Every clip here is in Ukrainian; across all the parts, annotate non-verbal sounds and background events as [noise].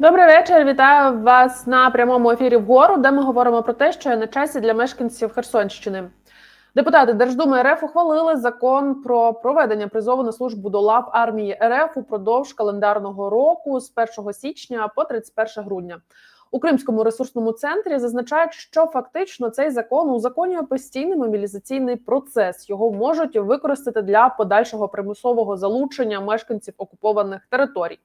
Добрий вечір. Вітаю вас на прямому ефірі вгору, де ми говоримо про те, що на часі для мешканців Херсонщини. Депутати Держдуми РФ ухвалили закон про проведення призову на службу до лав армії РФ упродовж календарного року з 1 січня по 31 грудня. У Кримському ресурсному центрі зазначають, що фактично цей закон узаконює постійний мобілізаційний процес. Його можуть використати для подальшого примусового залучення мешканців окупованих територій.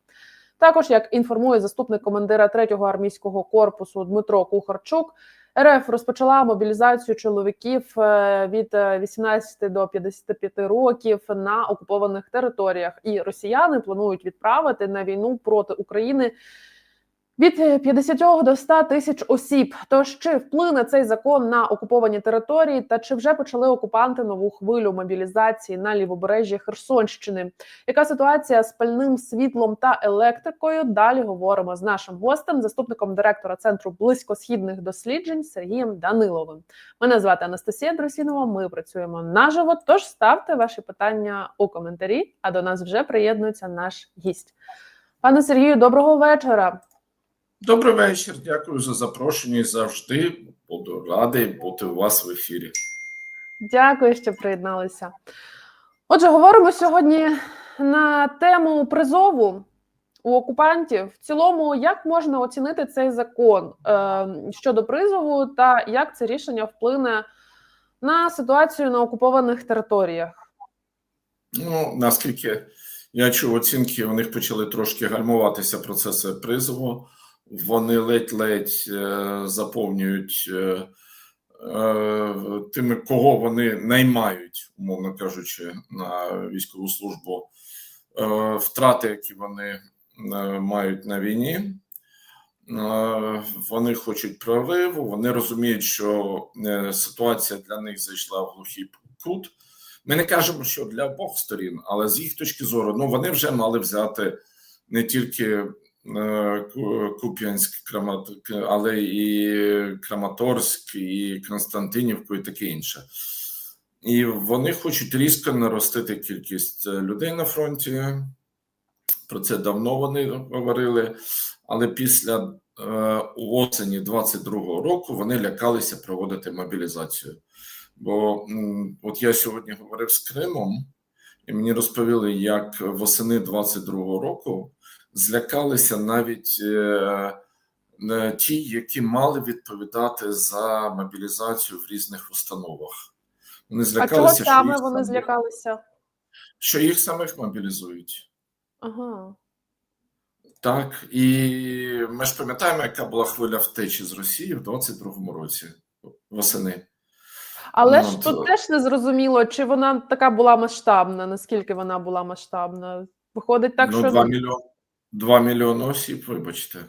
Також, як інформує заступник командира 3-го армійського корпусу Дмитро Кухарчук, РФ розпочала мобілізацію чоловіків е, від е, 18 до 55 років на окупованих територіях, і росіяни планують відправити на війну проти України від 50 до 100 тисяч осіб. Тож чи вплине цей закон на окуповані території, та чи вже почали окупанти нову хвилю мобілізації на лівобережжі Херсонщини? Яка ситуація з пальним світлом та електрикою? Далі говоримо з нашим гостем, заступником директора центру близькосхідних досліджень Сергієм Даниловим. Мене звати Анастасія Дросінова. Ми працюємо наживо. Тож ставте ваші питання у коментарі. А до нас вже приєднується наш гість. Пане Сергію, доброго вечора. Добрий вечір. Дякую за запрошення і завжди буду радий бути у вас в ефірі. Дякую, що приєдналися. Отже, говоримо сьогодні на тему призову у окупантів. В цілому, як можна оцінити цей закон е, щодо призову, та як це рішення вплине на ситуацію на окупованих територіях? Ну, наскільки я чув оцінки, у них почали трошки гальмуватися процеси призову. Вони ледь-ледь е, заповнюють е, е, тими, кого вони наймають, умовно кажучи, на військову службу, втрати, які вони мають на війні. Вони хочуть прориву, вони розуміють, що ситуація для них зайшла в глухий кут. Ми не кажемо, що для обох сторін, але з їх точки зору, ну вони вже мали взяти не тільки Куп'янськ, Крамат, але і Краматорськ, і Константинівку, і таке інше. І вони хочуть різко наростити кількість е, людей на фронті. Про це давно вони говорили, але після е, осені 22-го року вони лякалися проводити мобілізацію. Бо от я сьогодні говорив з Кримом, і мені розповіли, як восени 22-го року злякалися навіть е, ті, які мали відповідати за мобілізацію в різних установах. Вони А чого злякалися, саме їх, вони злякалися? що їх самих мобілізують. Ага. Так, і ми ж пам'ятаємо, яка була хвиля втечі з Росії в 22-му році восени. Але Ну, ж то- тут теж не зрозуміло, чи вона така була масштабна, наскільки вона була масштабна. Виходить так, ну, що 2 мільйони, 2 мільйони осіб, вибачте.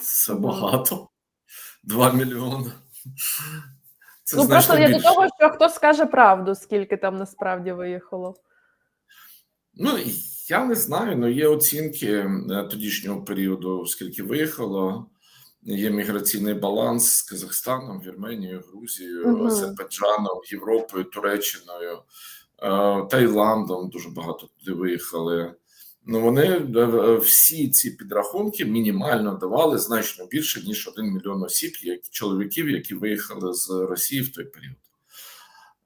Це багато. 2 мільйони. Це ну просто я до того, що хто скаже правду, скільки там насправді виїхало. Ну, я не знаю, але є оцінки тодішнього періоду, скільки виїхало. Є міграційний баланс з Казахстаном, Вірменією, Грузією, Мгм. Азербайджаном, Європою, Туреччиною, е, Таїландом дуже багато туди виїхали. Ну, вони е, е, всі ці підрахунки мінімально давали значно більше, ніж 1 мільйон осіб, як чоловіків, які виїхали з Росії в той період.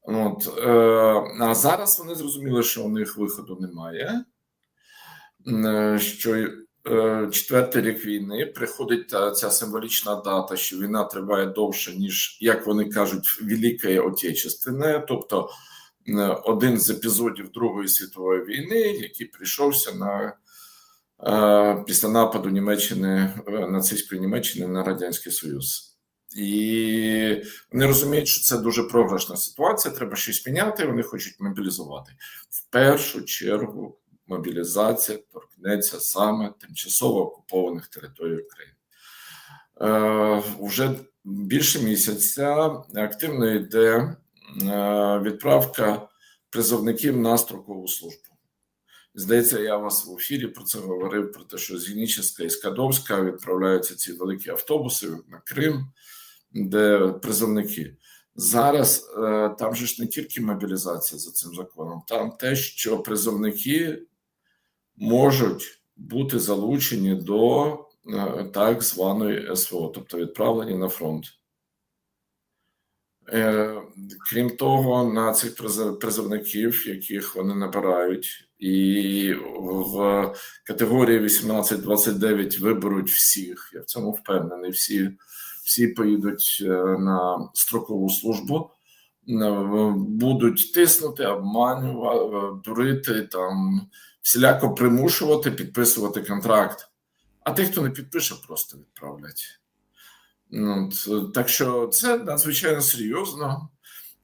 От, е, а зараз вони зрозуміли, що у них виходу немає. Е, Що е, четвертий рік війни приходить та ця символічна дата, що війна триває довше, ніж як вони кажуть, Велике Отечественне, тобто один з епізодів Другої світової війни, який прийшовся на е, після нападу Німеччини е, нацистської Німеччини на Радянський Союз. І вони розуміють, що це дуже програшна ситуація, треба щось міняти. Вони хочуть мобілізувати. В першу чергу мобілізація торкнеться саме тимчасово окупованих територій України. Е, Уже більше місяця активно йде е, відправка призовників на строкову службу. Здається, я вас в ефірі про це говорив: про те, що з і Скадовська відправляються ці великі автобуси на Крим, де призовники. Зараз е, там же ж не тільки мобілізація за цим законом, там те, що призовники можуть бути залучені до е, так званої СВО, тобто відправлені на фронт. Е, Крім того, на цих приз- призовників, яких вони набирають, і в категорії 18-29 виберуть всіх. Я в цьому впевнений. Всі, всі поїдуть е, на строкову службу, е, будуть тиснути, обманювати, дурити, там всіляко примушувати підписувати контракт. А тих, хто не підпише, просто відправлять. Ну, так що це надзвичайно серйозно.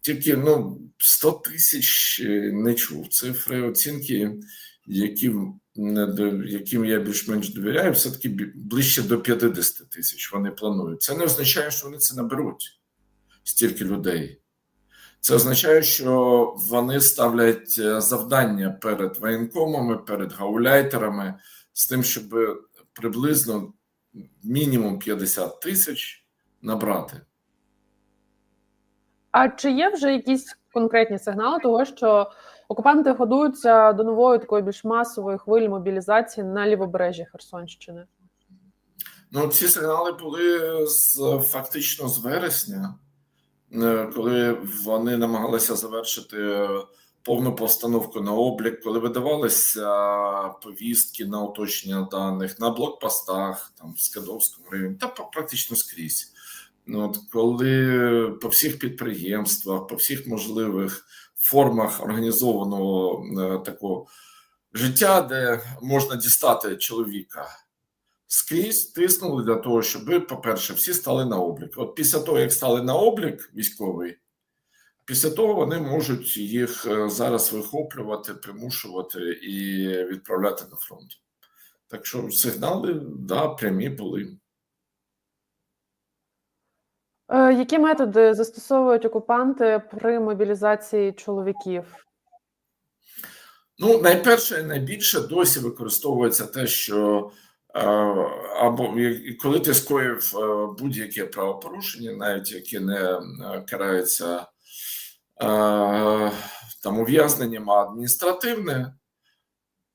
Тільки ну, 100 тисяч е, не чув. Цифри оцінки, яким, яким я більш-менш довіряю, все-таки ближче до 50 тисяч вони планують. Це не означає, що вони це наберуть стільки людей. Це означає, що вони ставлять е, завдання перед воєнкомами, перед гауляйтерами з тим, щоб приблизно мінімум 50 тисяч набрати. А чи є вже якісь конкретні сигнали того, що окупанти годуються до нової такої більш масової хвилі мобілізації на лівобережжі Херсонщини? Ну, ці сигнали були з фактично з вересня, е, коли вони намагалися завершити повну постановку на облік, коли видавалися повістки на уточнення даних на блокпостах, там в Скадовському районі, та практично скрізь. Ну, от коли по всіх підприємствах, по всіх можливих формах організованого е, такого життя, де можна дістати чоловіка скрізь тиснули для того, щоб, по-перше, всі стали на облік. От після того, як стали на облік військовий, після того вони можуть їх е, зараз вихоплювати, примушувати і відправляти на фронт. Так що сигнали, да, прямі були. Е, які методи застосовують окупанти при мобілізації чоловіків? Ну, найперше і найбільше досі використовується те, що е, або коли ти скоїв будь-яке правопорушення, навіть яке не карається е, там ув'язненням, а адміністративне,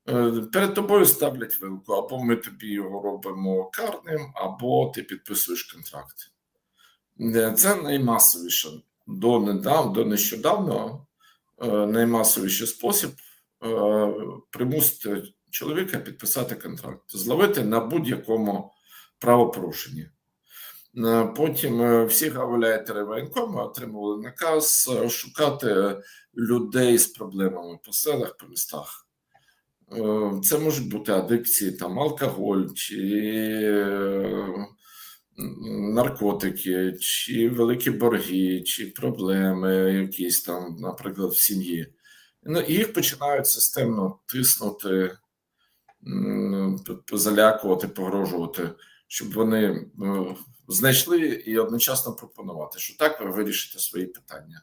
е, перед тобою ставлять вилку, або ми тобі його робимо карним, або ти підписуєш контракт. Е, Це наймасовіше до недавно, до нещодавно е, наймасовіший спосіб е, примусити чоловіка підписати контракт, зловити на будь-якому правопорушенні. Е, Потім е, всі гауляйтери воєнкоми отримували наказ е, шукати людей з проблемами по селах, по містах. Це можуть бути адикції, там алкоголь чи наркотики, чи великі борги, чи проблеми якісь там, наприклад, в сім'ї. Ну, їх починають системно тиснути, залякувати, погрожувати, щоб вони е, знайшли і одночасно пропонувати, що так ви вирішите свої питання.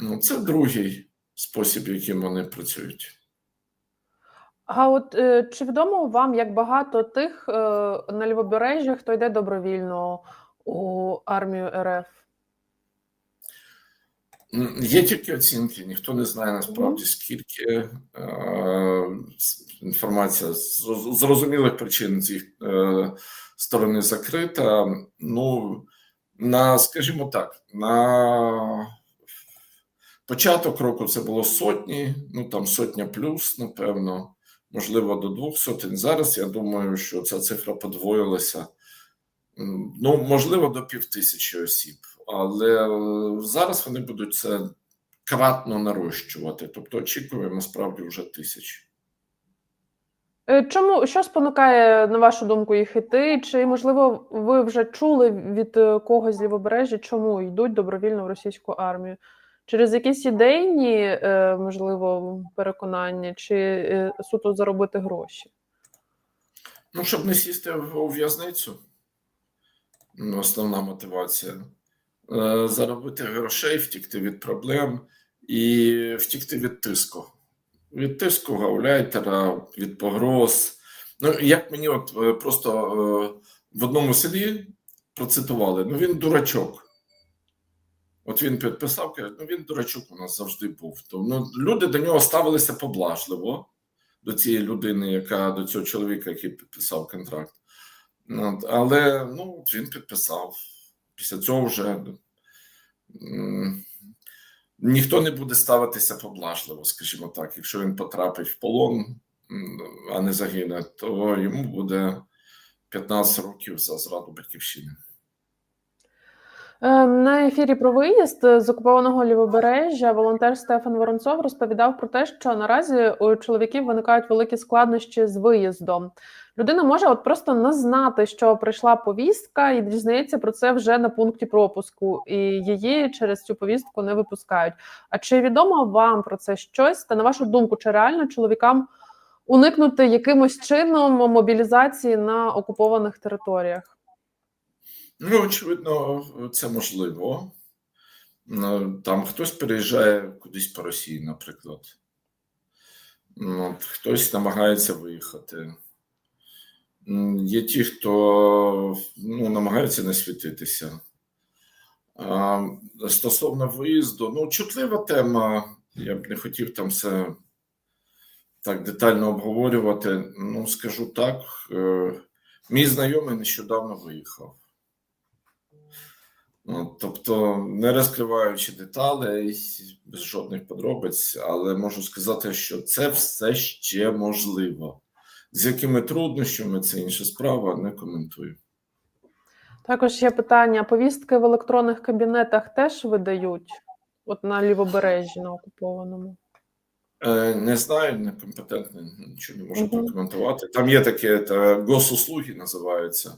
Ну, це другий спосіб, яким вони працюють. А от е, чи відомо вам, як багато тих е, на лівобережжі, хто йде добровільно у армію РФ? Є тільки оцінки, ніхто не знає насправді скільки е, інформація з з зрозумілих причин з їх е, сторони закрита. Ну, на, скажімо так, на початок року це було сотні, ну там сотня плюс, напевно, можливо, до двох сотень. Зараз я думаю, що ця цифра подвоїлася. Ну, можливо, до півтисячі осіб, але е, зараз вони будуть це кратно нарощувати. Тобто очікуємо справді вже тисяч. Е, Чому що спонукає, на вашу думку, їх іти? Чи можливо ви вже чули від е, когось з лівобережжя, чому йдуть добровільно в російську армію? Через якісь ідейні, можливо, переконання, чи суто заробити гроші? Ну, щоб не сісти у в'язницю. Основна мотивація. Е, Заробити грошей, втікти від проблем і втікти від тиску. Від тиску гауляйтера, від погроз. Ну, як мені от е, просто е, в одному селі процитували: ну він дурачок. От він підписав, каже, ну він дурачок у нас завжди був. То, ну, люди до нього ставилися поблажливо, до цієї людини, яка до цього чоловіка, який підписав контракт. Але ну, він підписав. Після цього вже ніхто не буде ставитися поблажливо, скажімо так. Якщо він потрапить в полон, а не загине, то йому буде 15 років за зраду батьківщини. Е, На ефірі про виїзд з окупованого лівобережжя волонтер Стефан Воронцов розповідав про те, що наразі у чоловіків виникають великі складнощі з виїздом. Людина може от просто не знати, що прийшла повістка, і дізнається про це вже на пункті пропуску, і її через цю повістку не випускають. А чи відомо вам про це щось? Та на вашу думку, чи реально чоловікам уникнути якимось чином мобілізації на окупованих територіях? Ну, очевидно, це можливо. Ну, Там хтось переїжджає кудись по Росії, наприклад. Ну, От, хтось намагається виїхати. Є ті, хто ну, намагаються не світитися. Стосовно виїзду, ну, чутлива тема. Я б не хотів там все так детально обговорювати. Ну, скажу так, е, мій знайомий нещодавно виїхав. Ну, тобто, не розкриваючи деталей, без жодних подробиць, але можу сказати, що це все ще можливо. З якими труднощами це інша справа, не коментую. Також є питання: повістки в електронних кабінетах теж видають, от на лівобережжі на окупованому. Е, не знаю, некомпетентний, нічого не можу Мгм. прокоментувати. Там є таке та, госуслуги, називаються,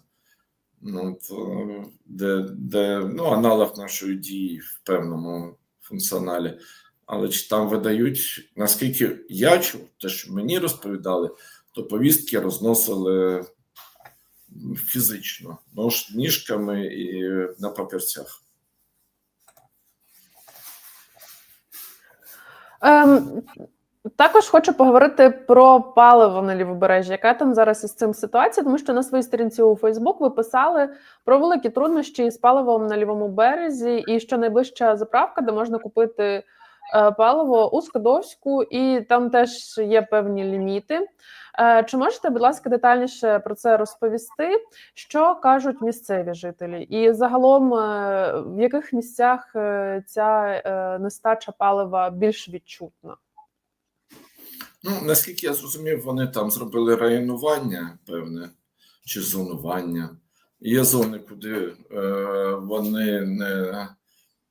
ну, от, е, де, де ну, аналог нашої дії в певному функціоналі. Але чи там видають, наскільки я чув, те, що мені розповідали, то повістки розносили фізично, нож, ніжками і на папірцях. Ем, також хочу поговорити про паливо на лівобережжі. Яка там зараз із цим ситуація? Тому що на своїй сторінці у Фейсбук ви писали про великі труднощі з паливом на лівому березі, і що найближча заправка, де можна купити паливо у Скадовську, і там теж є певні ліміти. Е, Чи можете, будь ласка, детальніше про це розповісти? Що кажуть місцеві жителі? І загалом, е, в яких місцях е, ця е, нестача палива більш відчутна? Ну, наскільки я зрозумів, вони там зробили районування певне чи зонування. Є зони, куди е, вони не,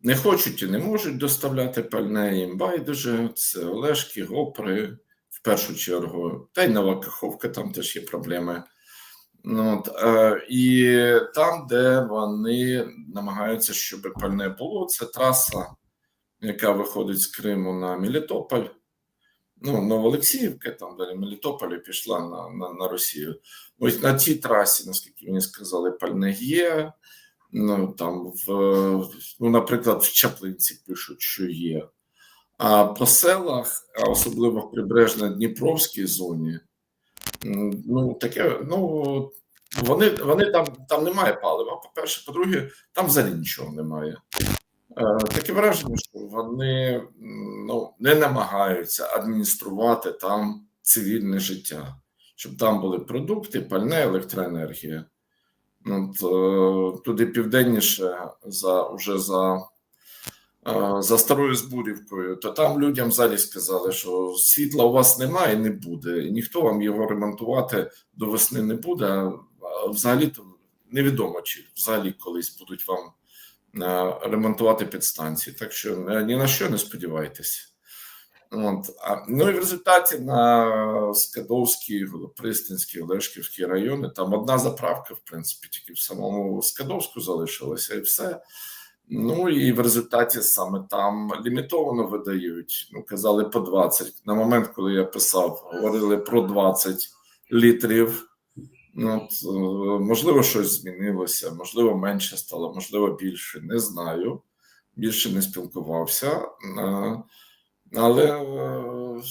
не хочуть і не можуть доставляти пальне їм байдуже. Це Олешки, Гопри, в першу чергу, та й Нова Каховка, там теж є проблеми. Ну, от, е, і там, де вони намагаються, щоб пальне було, це траса, яка виходить з Криму на Мелітополь ну, Новоолексіївка, там далі Мелітополі пішла на, на, на Росію. Ось на цій трасі, наскільки мені сказали, пальне є. Ну, там в, ну, наприклад, в Чаплинці пишуть, що є. А по селах, а особливо в прибережно-Дніпровській зоні, ну, таке, ну, вони, вони там, там немає палива. По-перше, по-друге, там взагалі нічого немає. Е, Таке враження, що вони ну, не намагаються адмініструвати там цивільне життя, щоб там були продукти, пальне, електроенергія. От, е, туди південніше, за, уже за, е, за старою Збурівкою, то там людям взагалі сказали, що світла у вас немає і не буде, ніхто вам його ремонтувати до весни не буде. Взагалі то невідомо, чи взагалі колись будуть вам е, ремонтувати підстанції. Так що ні на що не сподівайтеся. От. Ну і в результаті на Скадовський, Пристинський, Олешківський райони там одна заправка, в принципі, тільки в самому Скадовську залишилася, і все. Ну і в результаті саме там лімітовано видають. Ну, казали по 20. На момент, коли я писав, говорили про 20 літрів. Ну, от, е, можливо, щось змінилося, можливо, менше стало, можливо, більше. Не знаю. Більше не спілкувався. Але е,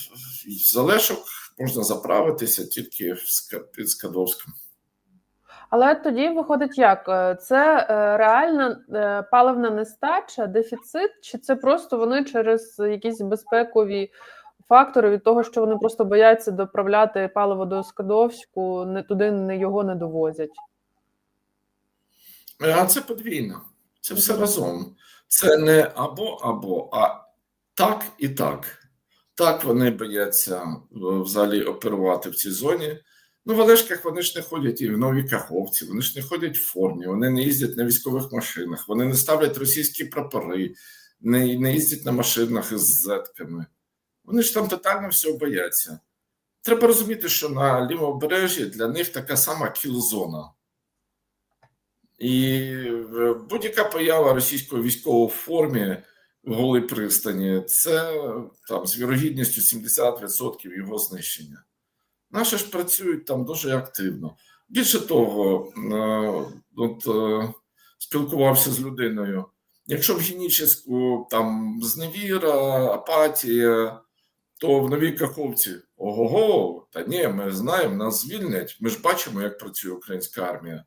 залишок можна заправитися тільки під Скадовськом. Але тоді виходить як? Е, Це е, реальна паливна нестача, дефіцит, чи це просто вони через якісь безпекові фактори від того, що вони просто бояться доправляти паливо до Скадовську, не туди не його не довозять? А це подвійно. Це все разом. Це не або або, а так і так. Так вони бояться е, взагалі оперувати в цій зоні. Ну, в Олешках вони ж не ходять і в новій каховці, вони ж не ходять в формі, вони не їздять на військових машинах, вони не ставлять російські прапори, не, не їздять на машинах із зетками. Вони ж там тотально всього бояться. Треба розуміти, що на лівобережжі для них така сама кіл-зона. І е, будь-яка поява російського військового в формі голій пристані це там з вірогідністю 70% його знищення. Наші ж працюють там дуже активно. Більше того, е, от, е, спілкувався з людиною. Якщо в Генічеську там зневіра, апатія, то в новій Каховці ого-го, та ні, ми знаємо, нас звільнять. Ми ж бачимо, як працює українська армія.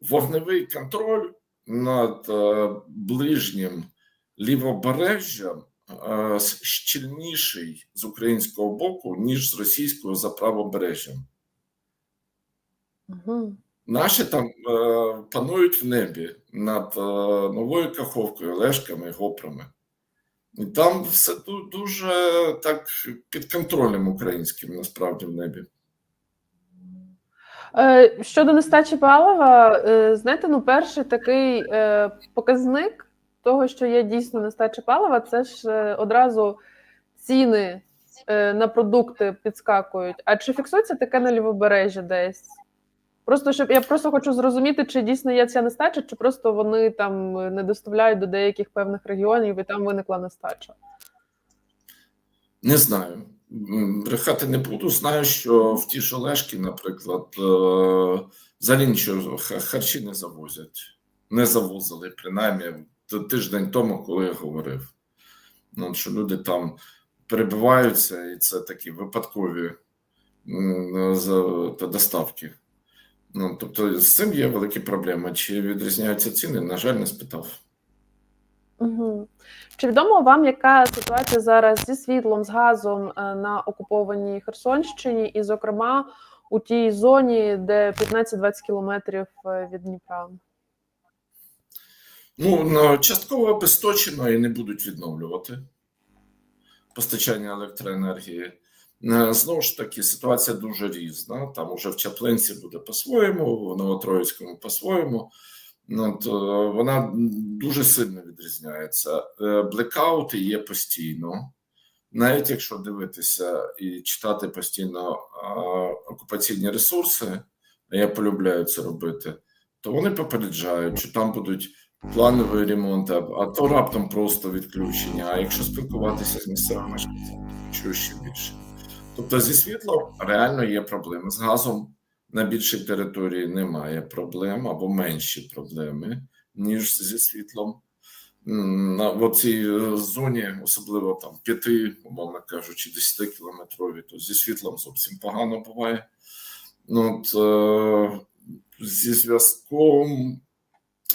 Вогневий контроль над е, ближнім лівобережжям е, щільніший з українського боку, ніж з російського за правобережжям. Угу. Наші там е, панують в небі над е, новою каховкою, лешками, гопрами. І там все дуже так під контролем українським, насправді, в небі. Е, щодо нестачі палива, е, знаєте, ну перший такий показник того, що є дійсно нестача палива, це ж е, одразу ціни е, на продукти підскакують. А чи фіксується таке на лівобережжі десь? Просто щоб я просто хочу зрозуміти, чи дійсно є ця нестача, чи просто вони там не доставляють до деяких певних регіонів і там виникла нестача. Не знаю. Брехати не буду. Знаю, що в ті ж Олешки, наприклад, е, взагалі нічого харчі не завозять. Не завозили, принаймні тиждень тому, коли я говорив. Ну, що люди там перебиваються, і це такі випадкові та доставки. Ну, тобто з цим є великі проблеми. Чи відрізняються ціни? На жаль, не спитав. Угу. Чи відомо вам, яка ситуація зараз зі світлом, з газом е, на окупованій Херсонщині, і, зокрема, у тій зоні, де 15-20 кілометрів е, від Дніпра? Ну, частково обесточено і не будуть відновлювати постачання електроенергії. Е, Знову ж таки, ситуація дуже різна. Там уже в Чаплинці буде по-своєму, в Новотроїцькому по-своєму. Ну, вона дуже сильно відрізняється. Е, Блекаути є постійно. Навіть якщо дивитися і читати постійно окупаційні ресурси, я полюбляю це робити, то вони попереджають, що там будуть плановий ремонт, а то раптом просто відключення. А якщо спілкуватися з місцевими чую ще більше. Тобто зі світлом реально є проблеми. З газом на більшій території немає проблем або менші проблеми, ніж зі світлом. На в цій е, зоні, особливо там 5, умовно кажучи, 10 кілометрові, то зі світлом зовсім погано буває. Ну, от, е, зі зв'язком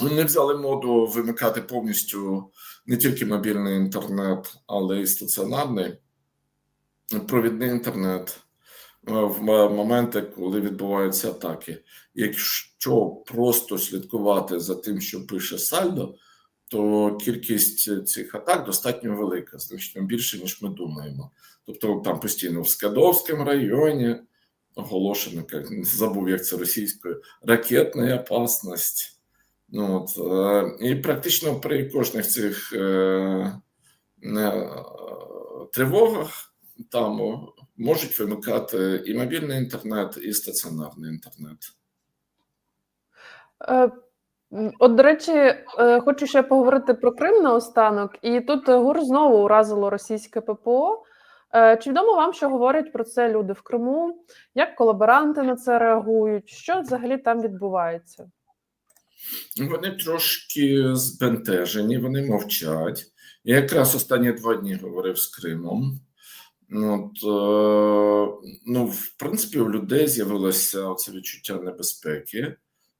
не взяли моду вимикати повністю не тільки мобільний інтернет, але й стаціонарний провідний інтернет е, в моменти, коли відбуваються атаки. Якщо просто слідкувати за тим, що пише Сальдо, то кількість цих атак достатньо велика, значно більше, ніж ми думаємо. Тобто там постійно в Скадовському районі оголошено, як забув, як це російською, ракетна опасність. Ну, от, е, і практично при кожних цих е, е, тривогах там можуть вимикати і мобільний інтернет, і стаціонарний інтернет. Е, От, до речі, хочу ще поговорити про Крим наостанок. І тут ГУР знову уразило російське ППО. Чи відомо вам, що говорять про це люди в Криму? Як колаборанти на це реагують? Що взагалі там відбувається? Вони трошки збентежені, вони мовчать. Я якраз останні два дні говорив з Кримом. От, е, ну, в принципі, у людей з'явилося це відчуття небезпеки,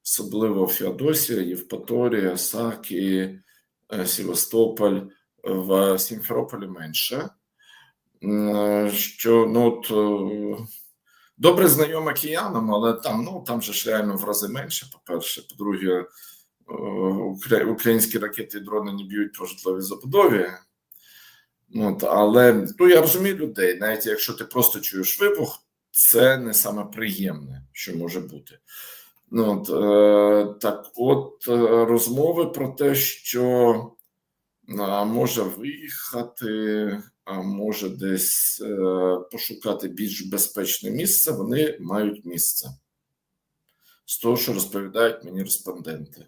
особливо в Феодосії, Євпаторія, Сакі, е, Севастополь, в Сімферополі менше. М, Що ну, от, е, добре знайома киянам, але там, ну, там же ж реально в рази менше, по-перше. По-друге, українські ракети і дрони не б'ють по житловій забудові. От, але ну, я розумію людей, навіть якщо ти просто чуєш вибух, це не саме приємне, що може бути. Ну, от, е, так от е, розмови про те, що може виїхати, а може десь е, пошукати більш безпечне місце, вони мають місце. З того, що розповідають мені респонденти.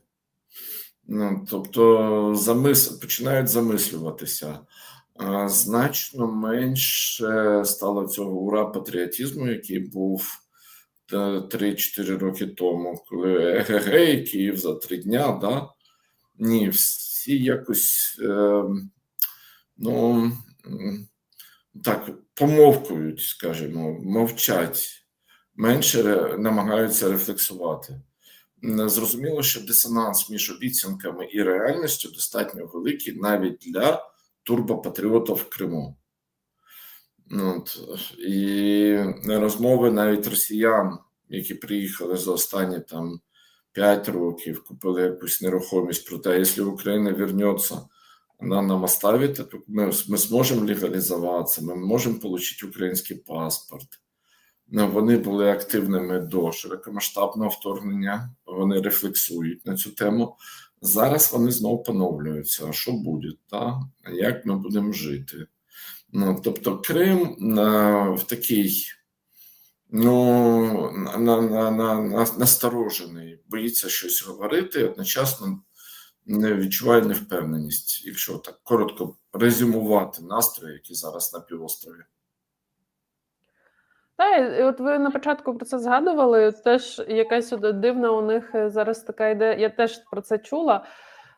Ну, тобто замис... починають замислюватися. А, значно менше стало цього ура патріотизму, який був е, 3-4 роки тому, коли егегей, Київ за три дня, да? Ні, всі якось е, ну, помовкують, скажімо, мовчать, менше намагаються рефлексувати. Зрозуміло, що дисонанс між обіцянками і реальністю достатньо великий навіть для турбопатріотів в Криму. Ну, От, і розмови навіть росіян, які приїхали за останні там 5 років, купили якусь нерухомість, про те, якщо Україна вернеться, вона нам оставить, то ми, ми зможемо легалізуватися, ми можемо отримати український паспорт. Ну, Вони були активними до широкомасштабного вторгнення, вони рефлексують на цю тему. Зараз вони знову поновлюються. А що буде? Та? Як ми будемо жити? Ну, тобто Крим на, в такий ну, на, на, на, на, насторожений, боїться щось говорити, одночасно відчуває невпевненість, якщо так коротко резюмувати настрої, які зараз на півострові. Та, і от ви на початку про це згадували. Теж якась от дивна у них е, зараз така ідея. Я теж про це чула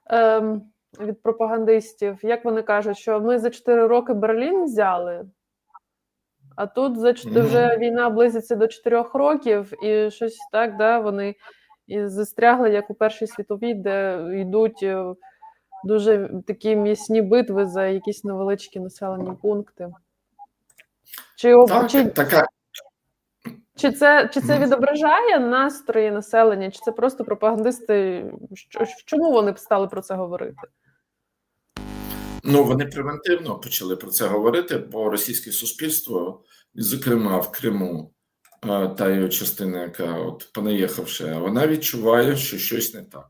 ем, від пропагандистів. Як вони кажуть, що ми за 4 роки Берлін взяли, а тут за вже війна близиться до 4 років, і щось так, да, вони і застрягли, як у Першій світовій, де йдуть е, дуже такі м'ясні битви за якісь невеличкі населені пункти. Чи, Так, чи, така чи це, чи це відображає настрої населення, чи це просто пропагандисти? Чому вони б стали про це говорити? Ну, вони превентивно почали про це говорити, бо російське суспільство, зокрема в Криму, та його частина, яка от понаїхавши, вона відчуває, що щось не так.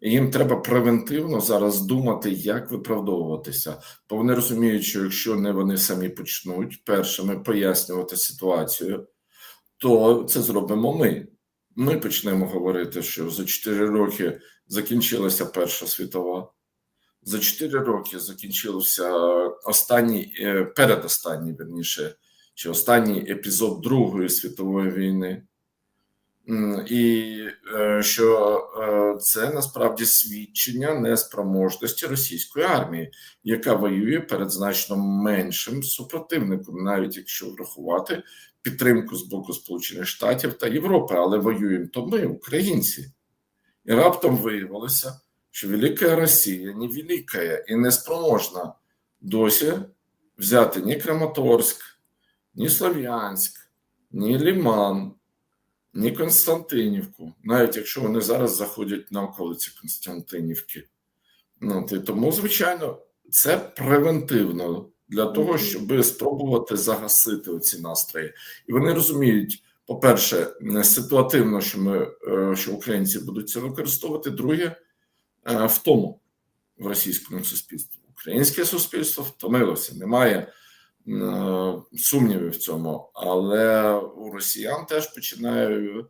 І їм треба превентивно зараз думати, як виправдовуватися. Бо вони розуміють, що якщо не вони самі почнуть першими пояснювати ситуацію, то це зробимо ми. Ми почнемо говорити, що за 4 роки закінчилася Перша світова. За 4 роки закінчився останній, е, передостанній, верніше, чи останній епізод Другої світової війни. І е, що е, це насправді свідчення неспроможності російської армії, яка воює перед значно меншим супротивником, навіть якщо врахувати підтримку з боку Сполучених Штатів та Європи, але воюємо то ми, українці. І раптом виявилося, що Велика Росія не велика і не спроможна досі взяти ні Краматорськ, ні Слов'янськ, ні Ліман, ні Константинівку, навіть якщо вони зараз заходять на околиці Константинівки. Ну, тому, звичайно, це превентивно для того, щоб спробувати загасити ці настрої. І вони розуміють, по-перше, не ситуативно, що ми е, що українці будуть це використовувати. Друге, е, в тому в російському суспільстві. Українське суспільство втомилося, немає сумнівів в цьому, але у росіян теж починає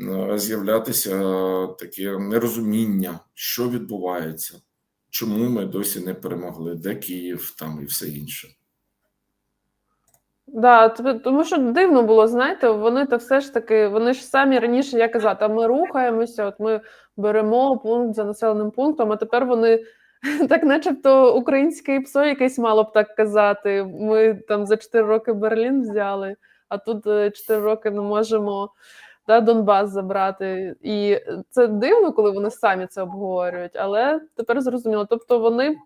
е, з'являтися таке нерозуміння, що відбувається, чому ми досі не перемогли, де Київ там і все інше. Да, тому що дивно було, знаєте, вони то все ж таки, вони ж самі раніше, я казала, ми рухаємося, от ми беремо пункт за населеним пунктом, а тепер вони [laughs] так, начебто, українське ПСО якесь мало б так казати. Ми там за 4 роки Берлін взяли, а тут е, 4 роки не можемо да, Донбас забрати. І це дивно, коли вони самі це обговорюють, але тепер зрозуміло. Тобто вони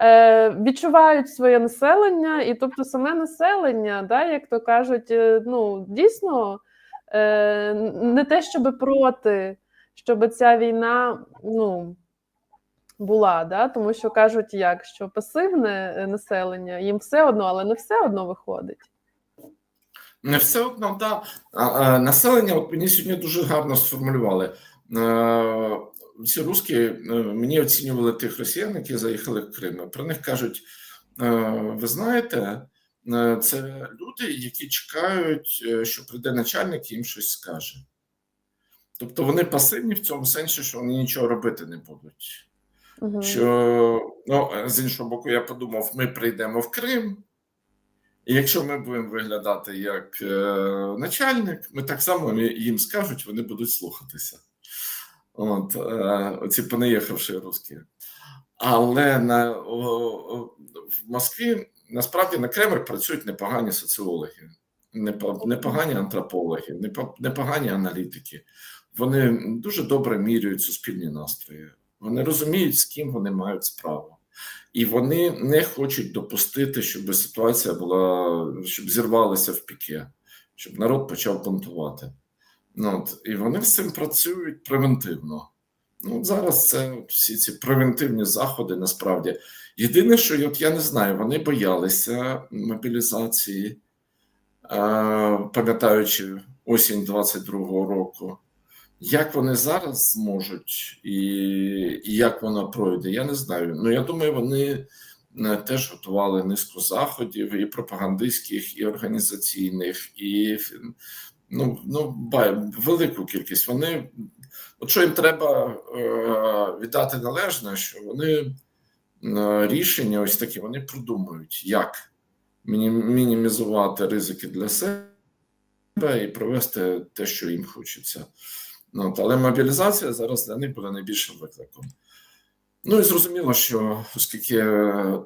е, відчувають своє населення, і тобто саме населення, да, як то кажуть, е, ну дійсно е, не те, щоб проти щоб ця війна ну, була, да? тому що кажуть, як що пасивне е, населення, їм все одно, але не все одно виходить. Не все одно, да. Населення, от мені сьогодні дуже гарно сформулювали. Е, ці русські е, мені оцінювали тих росіян, які заїхали в Крим. Про них кажуть: е, ви знаєте, е, це люди, які чекають, е, що прийде начальник і їм щось скаже. Тобто вони пасивні в цьому сенсі, що вони нічого робити не будуть. Угу. Що ну, з іншого боку, я подумав, ми прийдемо в Крим, і якщо ми будемо виглядати як е, начальник, ми так само їм скажуть, вони будуть слухатися. От, е, оці понаїхавши русські. Але на, о, о, в Москві насправді на Кремль працюють непогані соціологи, непогані антропологи, непогані аналітики. Вони дуже добре міряють суспільні настрої. Вони розуміють, з ким вони мають справу. І вони не хочуть допустити, щоб ситуація була, щоб зірвалася в піке, щоб народ почав бунтувати. Ну, от, і вони з цим працюють превентивно. Ну, от зараз це от всі ці превентивні заходи насправді. Єдине, що от я не знаю, вони боялися мобілізації, е, пам'ятаючи осінь 22-го року. Як вони зараз зможуть і, і як вона пройде, я не знаю. Ну я думаю, вони е, теж готували низку заходів і пропагандистських, і організаційних, і ну, ну велику кількість. Вони, от що їм треба е, віддати належне, що вони е, рішення ось такі вони продумують, як мінімізувати ризики для себе і провести те, що їм хочеться. Ну, але мобілізація зараз для них буде найбільшим викликом. Ну і зрозуміло, що оскільки е,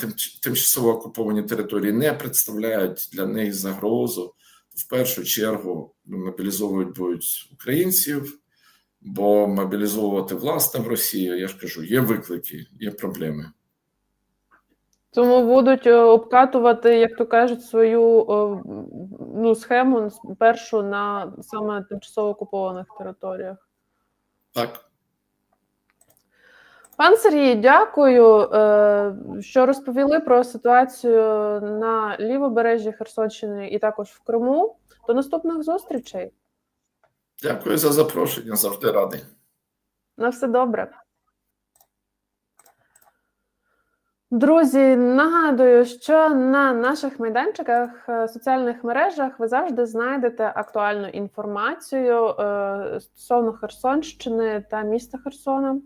тим, тимчасово окуповані території не представляють для них загрозу, в першу чергу мобілізовують будуть українців, бо мобілізовувати власне в Росії, я ж кажу, є виклики, є проблеми. Тому будуть е, обкатувати, як то кажуть, свою е, ну, схему першу на саме тимчасово окупованих територіях. Так, Пан Сергій, дякую, е, що розповіли про ситуацію на лівобережжі Херсонщини і також в Криму. До наступних зустрічей. дякую за запрошення, завжди радий. На все добре. Друзі, нагадую, що на наших майданчиках е, соціальних мережах ви завжди знайдете актуальну інформацію е, стосовно Херсонщини та міста Херсона.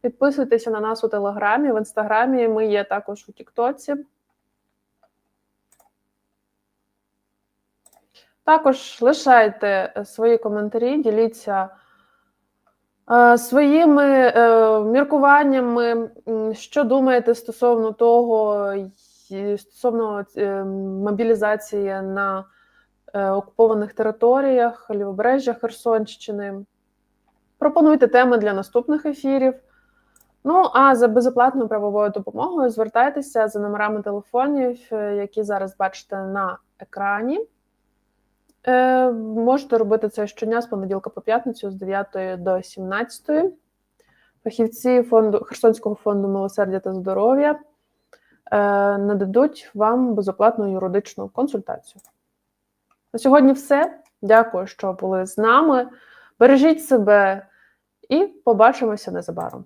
Підписуйтеся на нас у Телеграмі, в Інстаграмі. Ми є також у Тіктоці. Також лишайте свої коментарі, діліться своїми е, міркуваннями, що думаєте стосовно того, стосовно е, мобілізації на е, окупованих територіях, лівобережжя Херсонщини. Пропонуйте теми для наступних ефірів. Ну а за безоплатною правовою допомогою звертайтеся за номерами телефонів, е, які зараз бачите на екрані. Е, можете робити це щодня з понеділка по п'ятницю з 9 до 17. Фахівці фонду Херсонського фонду милосердя та здоров'я е, нададуть вам безоплатну юридичну консультацію. На сьогодні все. Дякую, що були з нами. Бережіть себе і побачимося незабаром.